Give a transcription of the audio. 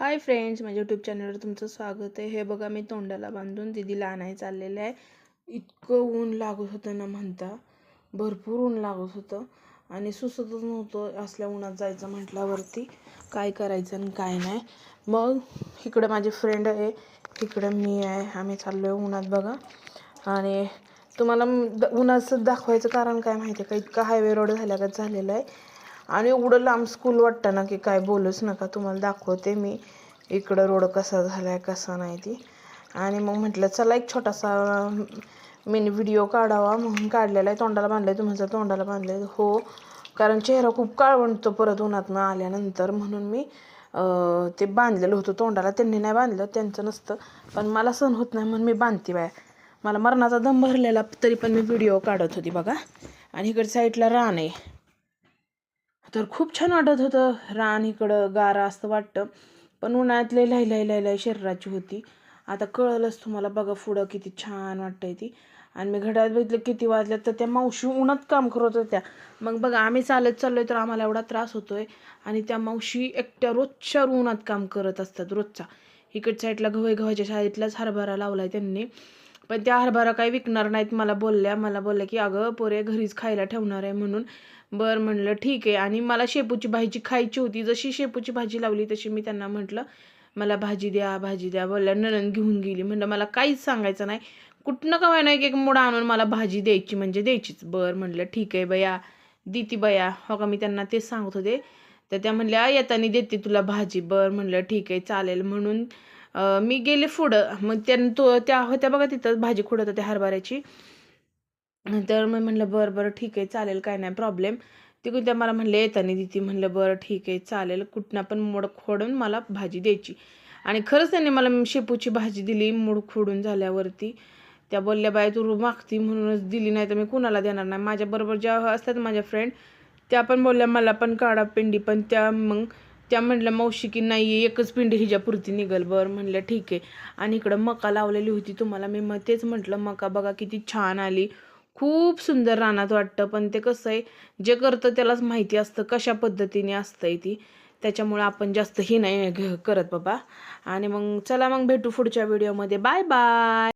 Hi friends माझ्या YouTube चॅनलवर तुमचं स्वागत आहे. हे बघा मी तोंडाला बांधून दिदीला आहे चाललेलं आहे. इतकं ऊन लागत होतं ना म्हणता. भरपूर ऊन लागत होतं. आणि सुसतच नव्हतं असल्या उन्हात जायचं म्हटल्यावरती काय करायचं आणि काय नाही. मग इकडं माझी फ्रेंड आहे. इकडं मी आहे. आम्ही चाललो आहे उन्हात बघा. आणि तुम्हाला द- उन्हाचं दाखवायचं कारण काय माहिती आहे का? इतका हायवे रोड झाल्यागत झालेला आहे. आणि एवढं लांब स्कूल वाटतं ना की काय बोलूच नका. तुम्हाला दाखवते मी इकडं रोड कसा झाला आहे कसा नाही ती. आणि मग म्हटलं चला एक छोटासा मिनी व्हिडिओ काढावा. म्हणून काढलेला आहे. तोंडाला बांधलं आहे तुम्हाला तोंडाला बांधलं आहे हो. कारण चेहरा खूप काळवंटतो परत उन्हातनं आल्यानंतर. म्हणून मी ते बांधलेलं होतं तोंडाला. त्यांनी नाही बांधलं त्यांचं नसतं. पण मला सण होत नाही म्हणून मी बांधते बाय मला मरणाचा दम भरलेला तरी पण मी व्हिडिओ काढत होती बघा. आणि इकडे साईडला रान आहे. तर खूप छान वाटत होतं. रान इकडं गारा असं वाटतं. पण उन्हाळ्यात लय लय लय लय शरीराची होती. आता कळलंच तुम्हाला. बघा पुढं किती छान वाटतंय ती. आणि मी घड्याळ बघितलं किती वाजल्या तर त्या मावशी उन्हात काम करत होत्या. मग बघा आम्ही चालत चाललोय तर आम्हाला एवढा त्रास होतोय. आणि त्या मावशी एकट्या रोजच्या उन्हात काम करत असतात रोजचा. इकड साईडला गव्हा गव्हाच्या शाळेतलाच हरभरा लावलाय त्यांनी. पण त्या हरभरा काही विकणार नाहीत. मला बोलल्या मला बोलल्या की अगं पोरे घरीच खायला ठेवणार आहे म्हणून. बरं म्हणलं ठीक आहे. आणि मला शेपूची भाजी खायची होती. जशी शेपूची भाजी लावली तशी मी त्यांना म्हटलं मला भाजी द्या भाजी द्या. बोलल्या नणन घेऊन गेली. म्हणलं मला काहीच सांगायचं नाही. कुठनं का नाही एक मुडा आणून मला भाजी द्यायची? म्हणजे द्यायचीच. बरं म्हटलं ठीक आहे बया दिती बया. हो का मी त्यांना तेच सांगत होते. तर त्या म्हणल्या येताना देते तुला भाजी. बरं म्हणलं ठीक आहे चालेल. म्हणून मी गेले पुढं मग त्या तो त्या होत्या बघा तिथं भाजी खुडत होत्या हरभऱ्याची. तर मग म्हणलं बरं बरं ठीक आहे चालेल काय नाही प्रॉब्लेम. तिकडून त्या मला म्हणले येताना दिती म्हणलं बरं ठीक आहे चालेल कुठनं पण मोड खोडून मला भाजी द्यायची. आणि खरंच त्यांनी मला शेपूची भाजी दिली मूड खोडून झाल्यावरती. त्या बोलल्या बाय तू मागती म्हणूनच दिली नाही तर मी कुणाला देणार नाही. माझ्याबरोबर ज्या असतात माझ्या फ्रेंड त्या पण बोलल्या मला पण काढा पिंडी पण त्या मग त्या म्हणल्या मावशी की नाही एकच पिंडी हिच्यापुरती निघल बरं. म्हणलं ठीक आहे. आणि इकडं मका लावलेली होती तुम्हाला मी मग तेच म्हटलं मका बघा किती छान आली. खूप सुंदर रानात वाटतं पण ते कसं आहे जे करतं त्यालाच माहिती असतं कशा पद्धतीने असतंय ती. त्याच्यामुळं आपण जास्त ही नाही करत बाबा. आणि मग चला मग भेटू पुढच्या व्हिडिओमध्ये बाय बाय.